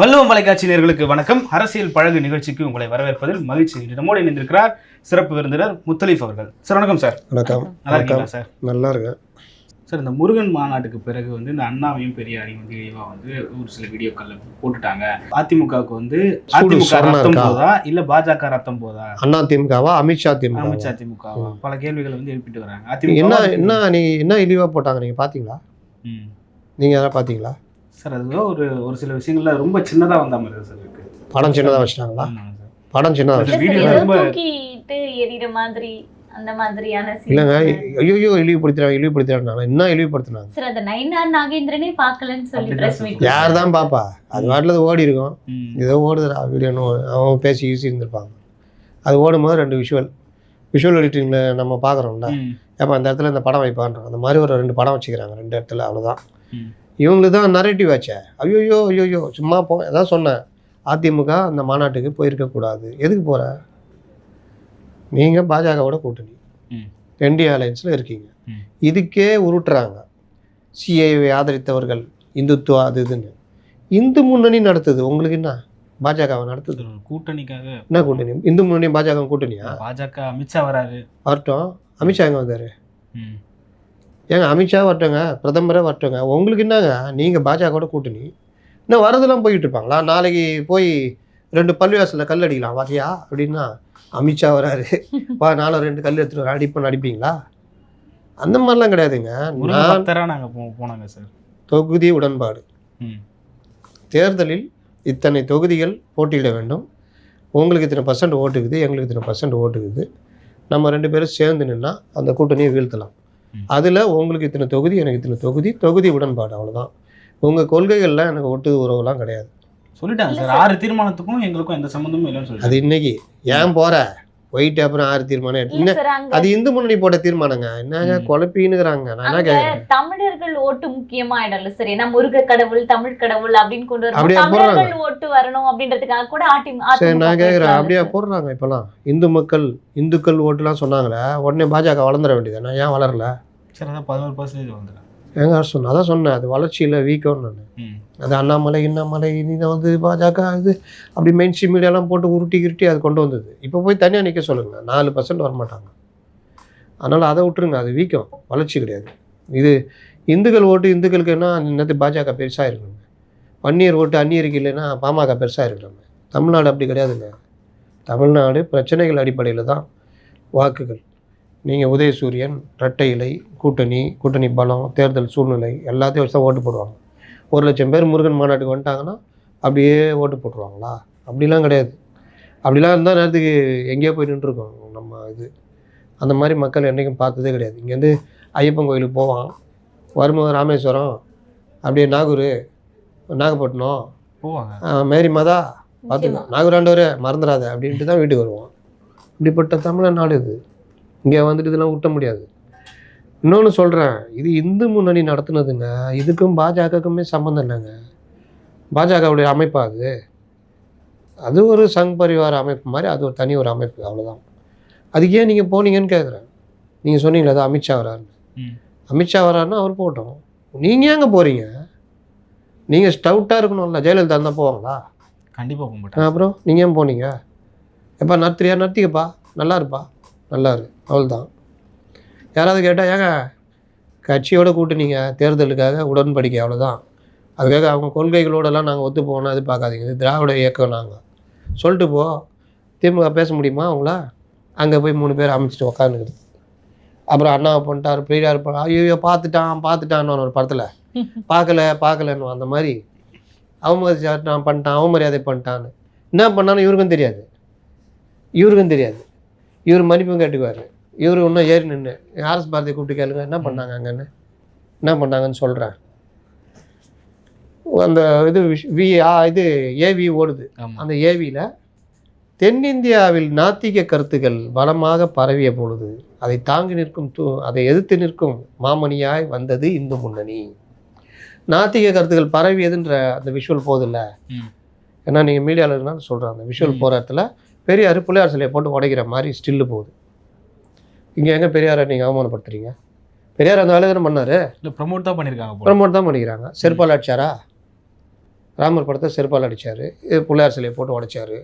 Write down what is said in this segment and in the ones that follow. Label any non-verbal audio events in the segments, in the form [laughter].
வள்ளுவம் தொலைக்காட்சி நேயர்களுக்கு வணக்கம். அரசியல் பழகு நிகழ்ச்சிக்கு உங்களை வரவேற்பதில் மகிழ்ச்சி. நம்மோடு இணைந்திருக்கிறார் சிறப்பு விருந்தினர் முத்தலீஃப் அவர்கள். சார் வணக்கம் சார். வணக்கம். நல்லா இருக்கீங்களா சார்? நல்லா இருக்கேன். சார் இந்த முருகன் மாநாட்டுக்கு பிறகு வந்து இந்த அண்ணாவையும் பெரியாரையும் வந்து இழிவா வந்து ஒரு சில வீடியோக்கள்ல போட்டுட்டாங்க. அதிமுகவுக்கு வந்து அதிமுக ரத்தம்? போதா? இல்ல பாஜக ரத்தம் போதா? அண்ணா திமுகவா? அமித்ஷா திமுக அமைச்சா அதிமுகவா பல கேள்விகளை வந்து எழுப்பிட்டு வராங்க. என்ன அதிமுக என்ன நீ என்ன இழிவா போட்டாங்க? நீங்க பாத்தீங்களா. நீங்க யாராவது பாத்தீங்களா? சார் அது ஒரு ஒரு சில விஷயங்கள்ல ரொம்ப சின்னதா வந்த மாதிரி இருக்கு சார் இருக்கு. படம் சின்னதா வச்சிட்டாங்களா. படம் சின்னதா ஏதோ ரொம்ப- தூக்கிட்டு எறிகிற மாதிரி அந்த மாதிரியான இல்லைங்க. ஐயோ இழிவுபடுத்துறாங்க இழிவுபடுத்துறாங்க என்ன இழிவுபடுத்துனாங்க? சார் அந்த நைனார் நாகேந்திரனே பார்க்கலன்னு சொல்லி யார் தான் பாப்பா? அது வாட்டில் ஓடி இருக்கும். ஏதோ ஓடுதுடா வீடியோன்னு அவன் பேசி ஈஸி இருந்திருப்பாங்க. அது ஓடும்போது ரெண்டு விஷுவல் விஷுவல் எடிட்டிங்கில் நம்ம பார்க்குறோம்ல. ம். அப்போ அந்த இடத்துல இந்த படம் வைப்பான்றோம் அந்த மாதிரி ஒரு ரெண்டு படம் வச்சுக்கிறாங்க ரெண்டு இடத்துல அவ்வளோதான். இவங்களுக்கு தான் நரேட்டிவ் ஆச்சே. ஐயோயோ ஐயோயோ சும்மா போ. அதான் சொன்னேன். அதிமுக அந்த மாநாட்டுக்கு போயிருக்கக்கூடாது எதுக்கு போகிற நீங்கள் பாஜகவோட கூட்டணி. ம். என்டிஏ அலையன்ஸில் இருக்கீங்க. இதுக்கே உருட்டுறாங்க. சிஏவை ஆதரித்தவர்கள். இந்துத்துவா அது இதுன்னு. இந்து முன்னணி நடத்துது. உங்களுக்கு என்ன? பாஜகவை நடத்துது. கூட்டணிக்காக. என்ன கூட்டணி? இந்து முன்னணி பாஜக கூட்டணியா? பாஜக அமித்ஷா வராரு. வரட்டும். அமித்ஷா எங்கே வந்தார். ஏங்க அமித்ஷா வரட்டுங்க பிரதமரே வரட்டுங்க. உங்களுக்கு என்னங்க? நீங்கள் பாஜகவோட கூட்டணி. இன்னும் வரதெல்லாம் போயிட்டு இருப்பாங்களா நாளைக்கு போய் ரெண்டு பள்ளிவாசலில் கல் அடிக்கலாம் வரையா அப்படின்னா அமித்ஷா வராரு. [laughs] வா நாளை ரெண்டு கல் எடுத்துட்டு வர அடிப்பேன் அடிப்பீங்களா? அந்த மாதிரிலாம் கிடையாதுங்க. போனாங்க சார். தொகுதி உடன்பாடு. ம். தேர்தலில் இத்தனை தொகுதிகள் போட்டியிட வேண்டும். உங்களுக்கு இத்தனை பர்சன்ட் ஓட்டுக்குது எங்களுக்கு இத்தனை பர்சன்ட் ஓட்டுக்குது. நம்ம ரெண்டு பேரும் சேர்ந்து நின்னா அந்த கூட்டணியை வீழ்த்தலாம். அதில் உங்களுக்கு இத்தனை தொகுதி எனக்கு இத்தனை தொகுதி தொகுதி உடன்பாடு அவ்வளவுதான். உங்கள் கொள்கைகள்லாம் எனக்கு ஒட்டு உறவுலாம் கிடையாது. சொல்லிட்டாங்க சார். ஆறு தீர்மானத்துக்கும் எங்களுக்கும் எந்த சம்மந்தமும் இல்லைன்னு அது சொல்லிட்டாங்க இன்னைக்கு. ஏன் போற? போயிட்டு அப்புறம் ஆறு தீர்மானம் என்ன? அது இந்து முன்னணி போட்ட தீர்மானங்க. என்னங்க. குழப்பின்னுக்குறாங்க நான் என்ன கேட்குறேன் தமிழர்கள் ஓட்டு முக்கியமாயிடல சார். ஏன்னா முருக கடவுள் தமிழ் கடவுள் அப்படின்னு கொண்டு வரணும். அப்படியா தமிழர்கள் ஓட்டு வரணும் அப்படின்றதுக்காக கூட ஆட்டி சரி நான் கேட்குறேன் அப்படியே போடுறாங்க இப்போலாம் இந்து மக்கள் இந்துக்கள் ஓட்டுலாம் சொன்னாங்களே உடனே பாஜக வளர்ந்துட வேண்டியது நான் ஏன் வளரல? சார் பதினோரு பர்சன்டேஜ் வந்துடும் ஏங்க சொன்னேன் அதான் சொன்னேன் அது வளர்ச்சியில் வீக்கம் நான். அது அண்ணாமலை இன்னமலை இதை வந்து பாஜக இது அப்படி மெயின் ஸ்ட்ரீம் மீடியாலாம் போட்டு உருட்டி கிருட்டி அது கொண்டு வந்தது. இப்போ போய் தனியாக நிற்க சொல்லுங்கள் நாலு பர்சன்ட் வரமாட்டாங்க. அதனால் அதை விட்டுருங்க அது வீக்கம் வளர்ச்சி கிடையாது. இது இந்துக்கள் ஓட்டு இந்துக்களுக்கு என்ன இன்னத்து பாஜக பெருசாக இருக்கணும் வன்னியர் ஓட்டு அந்நியருக்கு இல்லைன்னா பாமக பெருசாக இருக்கணும் தமிழ்நாடு அப்படி கிடையாதுங்க. தமிழ்நாடு பிரச்சனைகள் அடிப்படையில் தான் வாக்குகள். நீங்கள் உதயசூரியன் இரட்டை இலை கூட்டணி கூட்டணி பலம் தேர்தல் சூழ்நிலை எல்லாத்தையும் வச்சு தான் ஓட்டு போடுவாங்க. ஒரு லட்சம் பேர் முருகன் மாநாட்டுக்கு வந்துட்டாங்கன்னா அப்படியே ஓட்டு போட்டுருவாங்களா? அப்படிலாம் கிடையாது. அப்படிலாம் இருந்தால் நேரத்துக்கு எங்கேயோ போய் நின்றுருக்கோம் நம்ம இது. அந்த மாதிரி மக்கள் என்றைக்கும் பார்த்ததே கிடையாது. இங்கேருந்து ஐயப்பன் கோயிலுக்கு போவான். வரும்போது ராமேஸ்வரம் அப்படியே நாகூர் நாகப்பட்டினம் போவாங்க. மேரி மாதா பார்த்துக்கோ. நாகூராண்டவர் மறந்துடாத அப்படின்ட்டு தான் வீட்டுக்கு வருவோம் இப்படிப்பட்ட தமிழ் நாடு இது. இங்கே வந்துட்டு இதெல்லாம் விட்ட முடியாது. இன்னொன்று சொல்கிறேன் இது இந்து முன்னணி நடத்துனதுங்க இதுக்கும் பாஜகவுக்குமே சம்மந்தம் இல்லைங்க. பாஜகவுடைய அமைப்பா அது? அது ஒரு சங் பரிவார அமைப்பு மாதிரி அது ஒரு தனி ஒரு அமைப்பு அவ்வளோதான் அதுக்கு ஏன் நீங்கள் போனீங்கன்னு கேட்குறேன் நீங்கள் சொன்னீங்களே அது அமித்ஷா வராருன்னு. ம். அமித்ஷா வராருன்னா அவர் போட்டோம். நீங்கள் ஏங்க போகிறீங்க நீங்கள் ஸ்டவுட்டாக இருக்கணும்ல ஜெயலலிதா இருந்தால் போவாங்களா? கண்டிப்பா போக ஆ, மாட்டாங்க. அப்புறம் நீங்கள் ஏன் போனீங்க? எப்பா நடத்துறியா நடத்திக்கப்பா நல்லா இருப்பா? நல்லா இரு அவ்வளோதான் யாராவது கேட்டால் ஏங்க கட்சியோட கூட்டணிங்க தேர்தலுக்காக உடன்படிக்கை அவ்வளோதான் அதுக்காக அவங்க கொள்கைகளோடலாம் நாங்கள் ஒத்து போகணும் அது பார்க்காதீங்க இது திராவிட இயக்கம் நாங்கள் சொல்லிட்டு போ. திமுக பேச முடியுமா அவங்கள? அங்கே போய் மூணு பேர் அமைச்சிட்டு உக்காந்துக்கிறது அப்புறம் அண்ணாவை பண்ணிட்டார் பெரியார் பண்ண ஐயோ பார்த்துட்டான் பார்த்துட்டான்னு ஒரு படத்தில். [laughs] பார்க்கல பார்க்கலன்னு அந்த மாதிரி. அவமதிச்சான் பண்ணிட்டான் அவமரியாதை பண்ணிட்டான்னு. என்ன பண்ணாலும் இவருக்கும் தெரியாது. இவருக்கும் தெரியாது. இவர் மன்னிப்பும் கேட்டுக்குவார். இவர் இன்னும் ஏறி நின்று ஆர்எஸ் பாரதியை கூப்பிட்டு கேளுங்க என்ன பண்ணாங்க அங்கன்னு? என்ன பண்ணாங்கன்னு சொல்கிறேன் அந்த இது வி இது ஏவி ஓடுது. அந்த ஏவியில் தென்னிந்தியாவில் நாத்திக கருத்துக்கள் பலமாக பரவிய பொழுது அதை தாங்கி நிற்கும் து அதை எதிர்த்து நிற்கும் மாமணியாய் வந்தது இந்து முன்னணி. நாத்திக கருத்துக்கள் பரவியதுன்ற அந்த விஷுவல் போதில்ல. ஏன்னா நீங்கள் மீடியாவில் இருந்தாலும் சொல்கிறேன் அந்த விஷுவல் ம். பெரியார் பிள்ளையார் சிலையை போட்டு உடைக்கிற மாதிரி ஸ்டில்லு போகுது. இங்கே எங்கே பெரியாரை நீங்கள் அவமானப்படுத்துறீங்க? பெரியார் அந்த வேலை தானே பண்ணார்? இல்ல ப்ரமோட் தான் பண்ணிருக்காங்க போல. ப்ரமோட் தான் பண்ணிக்கிறாங்க. செருப்பால் அடிச்சாரா? ராமர் படத்தை செருப்பால் அடித்தார் பிள்ளையார் சிலையை போட்டு உடைச்சாரு.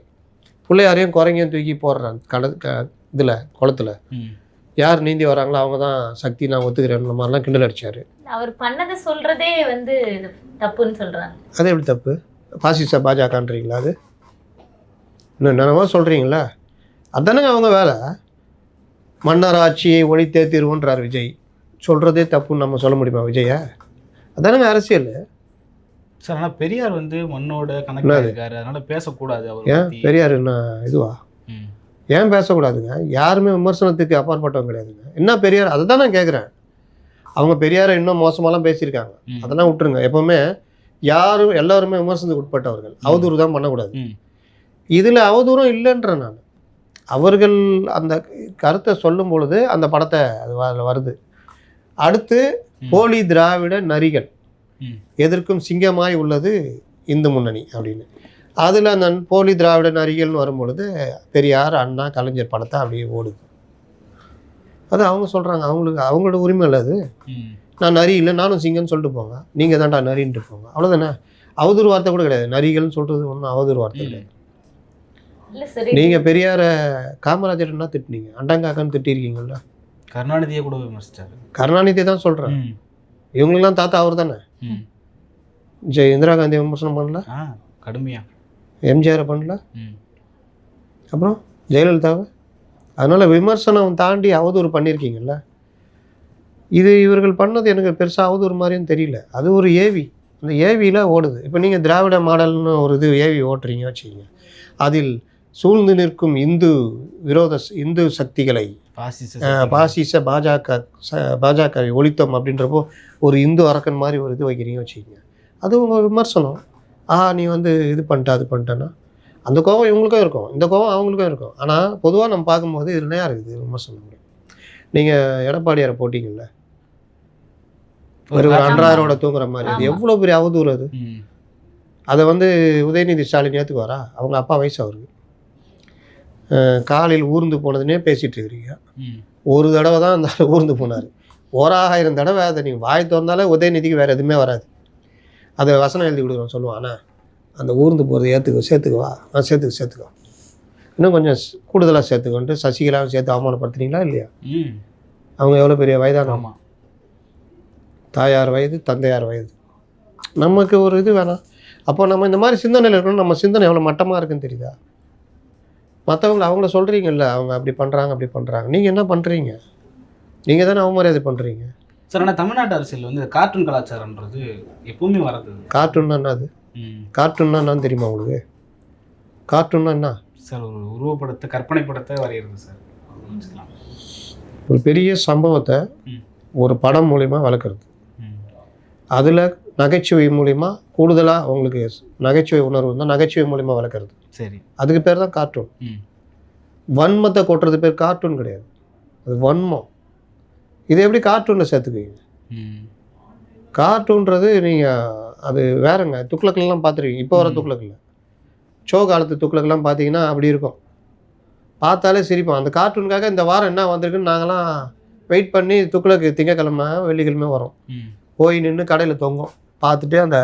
பிள்ளையாரையும் குரங்கையும் தூக்கி போடுறான் கட க இதில் குளத்துல. ம். யார் நீந்தி வராங்களோ அவங்க தான் சக்தி நான் ஒத்துக்கிறேன் மாதிரிலாம் கிண்டல் அடிச்சாரு. அவர் பண்ணதை சொல்றதே வந்து தப்புன்னு சொல்றாங்க. அது எப்படி தப்பு? பாசிச பாஜகன்றீங்களா அது? இன்னும் என்னென்னமோ சொல்கிறீங்களா அதானங்க அவங்க வேலை? மன்னர் ஆட்சியை ஒழித்தே தீர்வுன்றார் விஜய். சொல்கிறதே தப்புன்னு நம்ம சொல்ல முடியுமா விஜய? அதானங்க அரசியல். சார் ஆனா பெரியார் வந்து மண்ணோட கணக்கு என்னது? இருக்காரு. அதனால பேசக்கூடாது அவர் ஏன். பெரியார் என்ன இதுவா. ஏன் பேசக்கூடாதுங்க? யாருமே விமர்சனத்துக்கு அப்பாற்பட்டவங்க கிடையாதுங்க. என்ன பெரியார்? அதை தான் நான் கேட்குறேன் அவங்க பெரியாரை இன்னும் மோசமாலாம் பேசியிருக்காங்க. அதெல்லாம் விட்டுருங்க. எப்போவுமே யாரும் எல்லாருமே விமர்சனத்துக்கு உட்பட்டவர்கள். அவதூறு தான் பண்ணக்கூடாது. இதில் அவதூறும் இல்லைன்றேன் நான். அவர்கள் அந்த கருத்தை சொல்லும் பொழுது அந்த படத்தை அது வருது. அடுத்து. போலி திராவிட நரிகள். ம். எதற்கும் சிங்கமாய் உள்ளது இந்து முன்னணி அப்படின்னு. அதில் அந்த போலி திராவிட நரிகள்னு வரும்பொழுது பெரியார் அண்ணா கலைஞர் படத்தை அப்படியே ஓடுது. அது அவங்க சொல்கிறாங்க அவங்களுக்கு அவங்களோட உரிமை இல்லை அது. நான் நரி இல்லை நானும் சிங்கம்னு சொல்லிட்டு போங்க. நீங்கள் தான்டா நரின்ட்டு போங்க. அவ்வளோதானே அவதூறு வார்த்தை கூட கிடையாது. நரிகள்னு சொல்கிறது ஒன்றும் அவதூறு வார்த்தை. கிடையாது. நீங்கள் பெரியார காமராஜர் என்ன திட்டினீங்க? அண்டங்காக்கான்னு திட்டிருக்கீங்கல்ல. கருணாநிதியை கூட விமர்சிச்சாரு. கருணாநிதி தான் சொல்கிறேன் ம். இவங்களுக்கெல்லாம் தாத்தா அவர் தானே? ம். ஜெய இந்திரா காந்தி விமர்சனம் பண்ணல? ஆ கடுமையா. எம்ஜிஆரை பண்ணல? ம். அப்புறம் ஜெயலலிதாவை? அதனால் விமர்சனம் தாண்டி அவதூறு பண்ணியிருக்கீங்கல்ல இது இவர்கள் பண்ணது எனக்கு பெருசாக அவதூறு மாதிரியும் தெரியல. அது ஒரு ஏவி அந்த ஏவியில் ஓடுது. இப்போ நீங்கள் திராவிட மாடல்னு ஒரு இது ஏவி ஓட்டுறீங்க வச்சுக்கிங்க. அதில் சூழ்ந்து நிற்கும் இந்து விரோத இந்து சக்திகளை பாசிச பாஜக ச- பாஜக ஒழித்தோம் அப்படின்றப்போ ஒரு இந்து அரக்கன் மாதிரி ஒரு இது வைக்கிறீங்க வச்சுக்கிங்க. அது உங்கள் விமர்சனம். ஆ நீ வந்து இது பண்ணிட்ட அது பண்ணிட்டேன்னா? அந்த கோபம் இவங்களுக்கும் இருக்கும். இந்த கோபம் அவங்களுக்கும் இருக்கும். ஆனால் பொதுவாக நம்ம பார்க்கும்போது இது என்ன இருக்குது விமர்சனம்? நீங்கள் எடப்பாடியாரை போட்டிங்கல்ல? ஒரு. அன்றாரோட தூங்குற மாதிரி. அது. எவ்வளோ பெரிய அவதூறு அது. அதை வந்து உதயநிதி ஸ்டாலின் ஏற்றுக்குவாரா அவங்க அப்பா வயசு அவருக்கு. காலையில் ஊர்ந்து போனதுன்னே பேசிகிட்டு இருக்கிறீங்க. ஒரு தடவை தான் அந்த ஊர்ந்து போனார். ஓராயிரம் தடவை அதை நீங்கள் வாய் திறந்தாலே உதயநிதிக்கு வேறு எதுவுமே வராது. அதை வசனம் எழுதி கொடுக்குறோம் சொல்லுவான். அந்த ஊர்ந்து போகிறது ஏற்றுக்கோ சேர்த்துக்குவா ஆ சேர்த்துக்கு சேர்த்துக்கோ. இன்னும் கொஞ்சம் கூடுதலாக சேர்த்துக்கோன்ட்டு சசிகலாவும் சேர்த்து அவமானப்படுத்துனீங்களா இல்லையா. அவங்க எவ்வளோ பெரிய வயதானவங்க ஆமா. தாயார் வயது தந்தையார் வயது. நமக்கு ஒரு இது வேணாம். அப்போ நம்ம இந்த மாதிரி சிந்தனையில் இருக்கணும். நம்ம சிந்தனை எவ்வளோ மட்டமாக இருக்குன்னு தெரியுதா? மற்றவங்க அவங்கள சொல்கிறீங்கல்ல அவங்க அப்படி பண்ணுறாங்க அப்படி பண்ணுறாங்க நீங்கள் என்ன பண்ணுறீங்க நீங்கள் தானே அவமரியாதை பண்ணுறீங்க சார் ஆனால் தமிழ்நாட்டு அரசியல் வந்து கார்ட்டூன் கலாச்சாரம்ன்றது எப்பவுமே வரது. கார்ட்டூன்னா என்னது. கார்ட்டூன்னா என்னன்னு தெரியுமா உங்களுக்கு? கார்ட்டூன்னா என்ன? சார் ஒரு உருவப்படத்தை கற்பனை படத்தை வரைகிறது சார். ஒரு பெரிய சம்பவத்தை. ஒரு படம் மூலிமா வளர்க்குறது. அதில் நகைச்சுவை மூலிமா கூடுதலாக உங்களுக்கு நகைச்சுவை உணர்வு இருந்தால் நகைச்சுவை மூலிமா வளர்க்குறது. சரி. அதுக்கு பேர் தான் கார்ட்டூன். வன்மத்தை கொட்டுறது பேர் கார்ட்டூன் கிடையாது. அது வன்மம். இது எப்படி கார்ட்டூனில் சேர்த்துக்குவீங்க. கார்ட்டூன்றது நீங்கள் அது வேறங்க. துக்ளக்கெல்லாம் பார்த்துருக்கீங்க இப்போ வர. துக்ளக்கில் ஷோ காலத்து துக்ளக்கெல்லாம் பார்த்தீங்கன்னா அப்படி இருக்கும். பார்த்தாலே சிரிப்போம். அந்த கார்ட்டூனுக்காக இந்த வாரம் என்ன வந்திருக்குன்னு நாங்களாம் வெயிட் பண்ணி துக்ளக்கு திங்கக்கிழமை வெள்ளிக்கிழமை வரும். போய் நின்று கடையில் தொங்கும். பார்த்துட்டு அந்த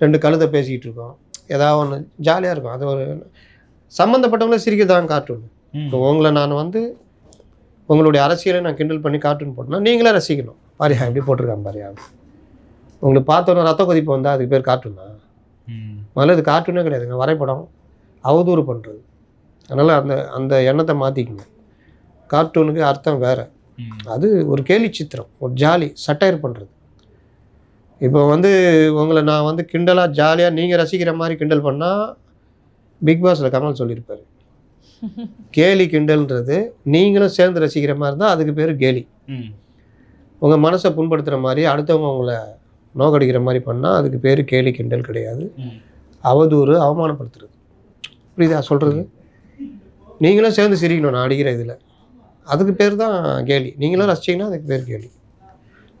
ரெண்டு கழுதை பேசிக்கிட்டு இருக்கோம். ஏதாவது ஒன்று ஜாலியாக இருக்கும். அது ஒரு சம்மந்தப்பட்டவங்களே சிரிக்கதான் கார்ட்டூன் ம். இப்போ உங்களை நான் வந்து உங்களுடைய அரசியலை நான் கிண்டல் பண்ணி கார்ட்டூன் போட்டேன்னா நீங்களே ரசிக்கணும். பாரியா எப்படி போட்டிருக்கான் பாரியா. உங்களுக்கு பார்த்தோன்னா ரத்த கொதிப்பு வந்தால் அதுக்கு பேர் கார்ட்டூனா. முதல்ல இது கார்ட்டூனே கிடையாதுங்க. வரைபடம் அவதூறு பண்ணுறது அதனால் அந்த அந்த எண்ணத்தை மாற்றிக்கங்க கார்ட்டூனுக்கு அர்த்தம் வேறு. அது ஒரு கேலி சித்திரம் ஒரு ஜாலி சட்டையர் பண்ணுறது இப்போ வந்து உங்களை நான் வந்து கிண்டலாக ஜாலியாக நீங்கள் ரசிக்கிற மாதிரி கிண்டல் பண்ணால் பிக் பாஸில் கமல் சொல்லியிருப்பாரு. கேலி கிண்டல்ன்றது நீங்களும் சேர்ந்து ரசிக்கிற மாதிரி இருந்தால் அதுக்கு பேர் கேலி. உங்கள் மனசை புண்படுத்துகிற மாதிரி அடுத்தவங்க உங்களை நோக்கடிக்கிற மாதிரி பண்ணால் அதுக்கு பேர் கேலி கிண்டல் கிடையாது. அவதூறு அவமானப்படுத்துறது. புரியுதா சொல்கிறது நீங்களும் சேர்ந்து சிரிக்கணும் நான் அடிக்கிற இதில். அதுக்கு பேர் தான் கேலி. நீங்களும் ரசிச்சிங்கன்னா அதுக்கு பேர் கேலி.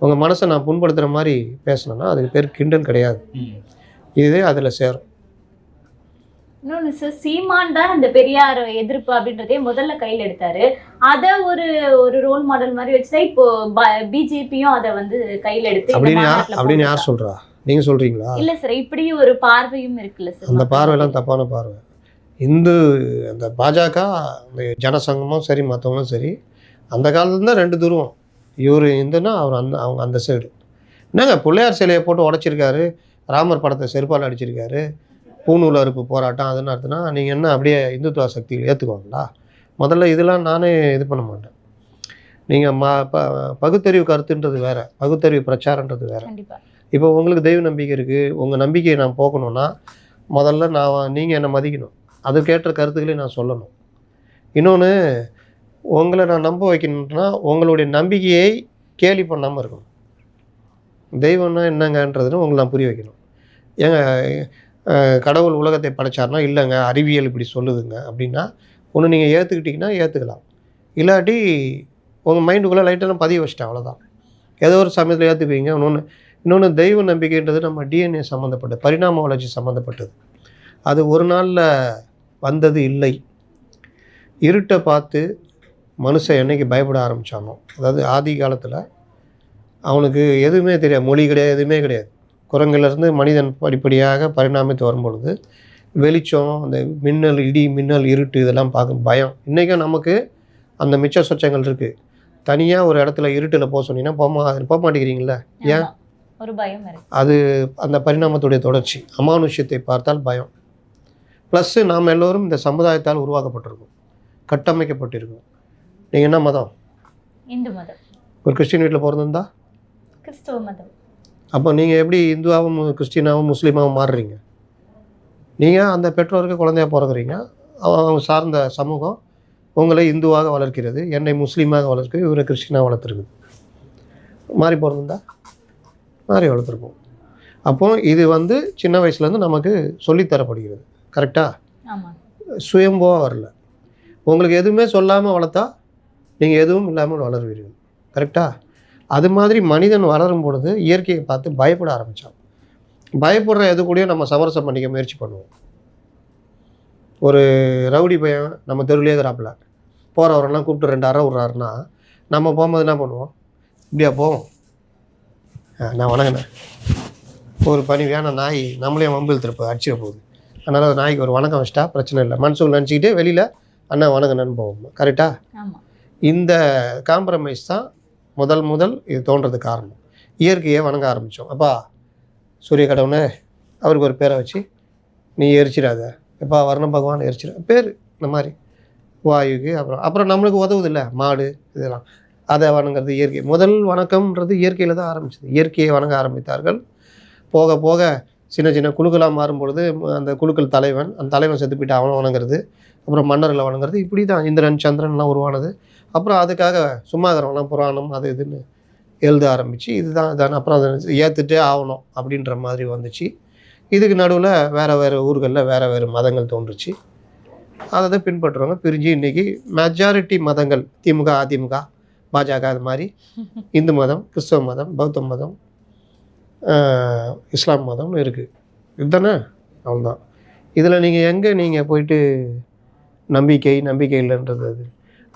உங்கள் மனசை நான் புண்படுத்துகிற மாதிரி பேசினேன்னா அதுக்கு பேர் கிண்டல் கிடையாது. ம். இதுவே அதில் சேரும். இன்னொன்னு சார் சீமான் தான் அந்த பெரியார் எதிர்ப்பு அப்படின்றதே முதல்ல கையில் எடுத்தாரு. அத ஒரு ஒரு ரோல் மாடல் மாதிரி வச்சுதான் இப்போ பிஜேபியும் அதை வந்து கையில் எடுத்து இந்த அப்படின்னு யார் அப்படின்னு சொல்கிறா நீங்கள் சொல்கிறீங்களா இல்ல சார் இப்படி ஒரு பார்வையும் இருக்குல்ல சார் அந்த பார்வையெல்லாம் தப்பான பார்வை. இந்து அந்த பாஜக அந்த ஜனசங்கமும் சரி மற்றவங்களும் சரி அந்த காலத்துல தான் ரெண்டு துருவம். இவர் இந்துன்னா அவர் அந்த அவங்க அந்த சைடு என்னங்க பிள்ளையார் சிலையை போட்டு உடைச்சிருக்காரு. ராமர் படத்தை செருப்பால் அடிச்சிருக்காரு. பூநூல் அறுப்பு போராட்டம் அதுன்னு அர்த்தம்னா நீங்கள் என்ன அப்படியே இந்துத்துவ சக்திகள் ஏற்றுக்குவாங்களா முதல்ல இதெல்லாம் நானே இது பண்ண மாட்டேன். நீங்கள் ம ப பகுத்தறிவு கருத்துன்றது வேற பகுத்தறிவு பிரச்சாரன்றது வேற. இப்போ உங்களுக்கு தெய்வ நம்பிக்கை இருக்குது உங்கள் நம்பிக்கையை நான் போக்கணும்னா முதல்ல நான் நீங்கள் என்னை மதிக்கணும். அதுக்கேற்ற கருத்துக்களை நான் சொல்லணும். இன்னொன்று உங்களை நான் நம்ப வைக்கணும்னா உங்களுடைய நம்பிக்கையை கேலி பண்ணாமல் இருக்கணும். தெய்வம்னா என்னங்கன்றதுன்னு உங்களை நான் புரிய வைக்கணும். ஏங்க கடவுள் உலகத்தை படைச்சார்னா இல்லைங்க அறிவியல் இப்படி சொல்லுதுங்க. அப்படின்னா ஒன்று நீங்கள் ஏற்றுக்கிட்டிங்கன்னா ஏற்றுக்கலாம் இல்லாட்டி உங்கள் மைண்டுக்குள்ளே லைட்டாக பதிய வச்சிட்டேன் அவ்வளோதான் ஏதோ ஒரு சமயத்தில் ஏற்றுக்குவீங்க இன்னொன்று இன்னொன்று தெய்வ நம்பிக்கைன்றது நம்ம டிஎன்ஏ சம்மந்தப்பட்டது பரிணாம வளர்ச்சி சம்மந்தப்பட்டது அது ஒரு நாளில் வந்தது இல்லை. இருட்டை பார்த்து மனுஷன் என்னைக்கு பயப்பட ஆரம்பித்தானோ அதாவது ஆதி காலத்தில் அவனுக்கு எதுவுமே தெரியாது மொழி கிடையாது எதுவுமே கிடையாது. குரங்கிலிருந்து மனிதன் படிப்படியாக பரிணாமித்து வரும்பொழுது வெளிச்சம் அந்த மின்னல் இடி மின்னல் இருட்டு இதெல்லாம் பார்க்க பயம். இன்றைக்கும் நமக்கு அந்த மிச்ச சொச்சங்கள் இருக்குது தனியாக ஒரு இடத்துல இருட்டில் போக சொன்னீங்கன்னா போக போக மாட்டேங்கிறீங்களா ஏன். ஒரு பயம் அது அந்த பரிணாமத்துடைய தொடர்ச்சி. அமானுஷ்யத்தை பார்த்தால் பயம். ப்ளஸ்ஸு நாம் எல்லோரும் இந்த சமுதாயத்தால் உருவாக்கப்பட்டிருக்கோம். கட்டமைக்கப்பட்டிருக்கோம். நீங்கள் என்ன மதம்? இந்து மதம். ஒரு கிறிஸ்டின் வீட்டில் பிறந்திருந்தா? கிறிஸ்துவ மதம். அப்போ நீங்கள் எப்படி இந்துவாகவும் கிறிஸ்டினாவும் முஸ்லீமாவும் மாறுறீங்க? நீங்கள் அந்த பெற்றோருக்கு குழந்தையா பிறகுறீங்க அவங்க அவங்க சார்ந்த சமூகம் உங்களை இந்துவாக வளர்க்கிறது. என்னை முஸ்லீமாக வளர்க்கிறது இவரை கிறிஸ்டினாக வளர்த்துருக்குது. மாறி பிறந்திருந்தா? மாறி வளர்த்துருப்போம். அப்போ இது வந்து சின்ன வயசுலேருந்து நமக்கு சொல்லித்தரப்படுகிறது கரெக்டாக சுயம்போவாக வரல. உங்களுக்கு எதுவுமே சொல்லாமல் வளர்த்தா நீங்கள் எதுவும் இல்லாமல் வளருவீர்கள். கரெக்டாக அது மாதிரி மனிதன் வளரும் பொழுது இயற்கையை பார்த்து பயப்பட ஆரம்பித்தான் பயப்படுற எது கூடயும் நம்ம சமரசம் பண்ணிக்க முயற்சி பண்ணுவோம். ஒரு ரவுடி பையன் நம்ம தெருவிலே இருக்கிறாப்புல. போகிறவரெல்லாம் கூப்பிட்டு ரெண்டு அறை விட்றாருன்னா நம்ம போகும்போது என்ன பண்ணுவோம்? இப்படியா போவோம் ஆ, நான் வணங்கினேன். ஒரு பணிவியான நாய் நம்மளே மம்பில் திருப்ப அடிச்சிட போகுது. அதனால் அந்த நாய்க்கு ஒரு வணக்கம் வச்சிட்டா பிரச்சனை இல்லை. மனசுக்குள்ள நினச்சிக்கிட்டே வெளியில் அண்ணா வணங்கண்ணன்னு போவோம். கரெக்டாக இந்த காம்ப்ரமைஸ் தான் முதல் முதல் இது தோன்றதுக்கு காரணம். இயற்கையை வணங்க ஆரம்பித்தோம் அப்பா சூரிய கடவுளே அவருக்கு ஒரு பேரை வச்சு நீ எரிச்சிடாத. எப்பா வர்ண பகவான் எரிச்சிட. பேர் இந்த மாதிரி. வாயுக்கு அப்புறம் அப்புறம் நம்மளுக்கு உதவுது இல்லை மாடு இதெல்லாம். அதை வணங்குறது இயற்கை. முதல் வணக்கம்ன்றது இயற்கையில் தான் ஆரம்பிச்சது. இயற்கையை வணங்க ஆரம்பித்தார்கள். போக போக சின்ன சின்ன குழுக்களாக மாறும் பொழுது அந்த குழுக்கள் தலைவன் அந்த தலைவன் செத்து போயிட்டு அவனை வணங்குறது. அப்புறம் மன்னர்களை வணங்குறது. இப்படி தான் இந்திரன் சந்திரன்லாம் உருவானது. அப்புறம் அதுக்காக சும்மாகிறவங்களாம் புராணம் அது இதுன்னு எழுத ஆரம்பித்து இதுதான் இதான். அப்புறம் அதை ஏற்றுட்டே ஆகணும் அப்படின்ற மாதிரி வந்துச்சு. இதுக்கு நடுவில் வேறு வேறு ஊர்களில் வேறு வேறு மதங்கள் தோன்றுச்சு. அதை தான் பின்பற்றுறவங்க பிரிஞ்சு இன்றைக்கி மெஜாரிட்டி மதங்கள் திமுக அதிமுக பாஜக அது மாதிரி இந்து மதம் கிறிஸ்தவ மதம் பௌத்த மதம் இஸ்லாம் மதம்னு இருக்குது இதுதானே? அவ்வளோதான் இதில் நீங்கள் எங்கே நீங்கள் போயிட்டு நம்பிக்கை நம்பிக்கை இல்லைன்றது அது.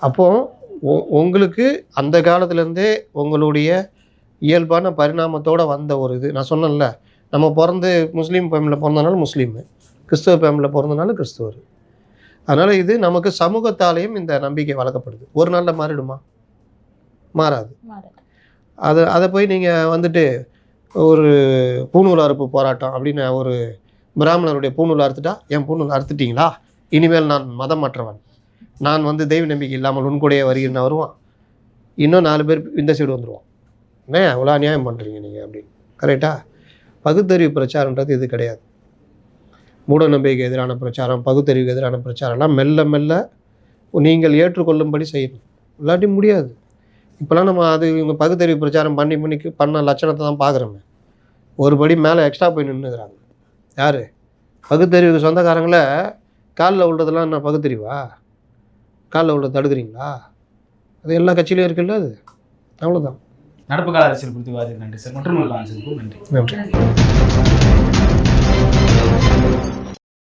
அப்போது உங்களுக்கு அந்த காலத்துலேருந்தே உங்களுடைய இயல்பான பரிணாமத்தோடு வந்த ஒரு இது. நான் சொன்னேன்ல நம்ம பிறந்து முஸ்லீம் ஃபேமிலியில் பிறந்தனால முஸ்லீமு கிறிஸ்தவ ஃபேமிலியில் பிறந்தனால கிறிஸ்தவர். அதனால் இது நமக்கு சமூகத்தாலேயும் இந்த நம்பிக்கை வளர்க்கப்படுது. ஒரு நாளில் மாறிடுமா? மாறாது. அது அதை போய் நீங்கள் வந்துட்டு ஒரு பூநூல் அறுப்பு போராட்டம் அப்படின்னு ஒரு பிராமணருடைய பூநூல் அறுத்துட்டா என் பூநூல் அறுத்துட்டீங்களா? இனிமேல் நான் மதம் மற்றவன். நான் வந்து தெய்வ நம்பிக்கை இல்லாமல் உன்கூடையே வருகிறேன் வருவான். இன்னும் நாலு பேர் இந்த சைடு வந்துடுவான் என்ன அவ்வளோ அநியாயம் பண்ணுறீங்க நீங்கள் அப்படின்னு. கரெக்டாக பகுத்தறிவு பிரச்சாரன்றது இது கிடையாது. மூட நம்பிக்கைக்கு எதிரான பிரச்சாரம் பகுத்தறிவுக்கு எதிரான பிரச்சாரம்லாம் மெல்ல மெல்ல நீங்கள் ஏற்றுக்கொள்ளும்படி செய்யணும். இல்லாட்டி முடியாது. இப்போலாம் நம்ம அது இவங்க பகுத்தறிவு பிரச்சாரம் பண்ணி பண்ணி பண்ண லட்சணத்தை தான் பார்க்குறோமே ஒரு படி மேலே எக்ஸ்ட்ரா போய் நின்றுக்கிறாங்க யார்? பகுத்தறிவுக்கு சொந்தக்காரங்கள காலில் விழுறதெல்லாம் என்ன பகுத்தறிவா? காலில் விழுற தடுக்கிறீங்களா? அது எல்லா கட்சியிலையும் இருக்குல்ல அது. அவ்வளோதான் நடப்பு கால அரசியல் குறித்து விவாதிக்க நன்றி சார். மற்றும் நன்றி.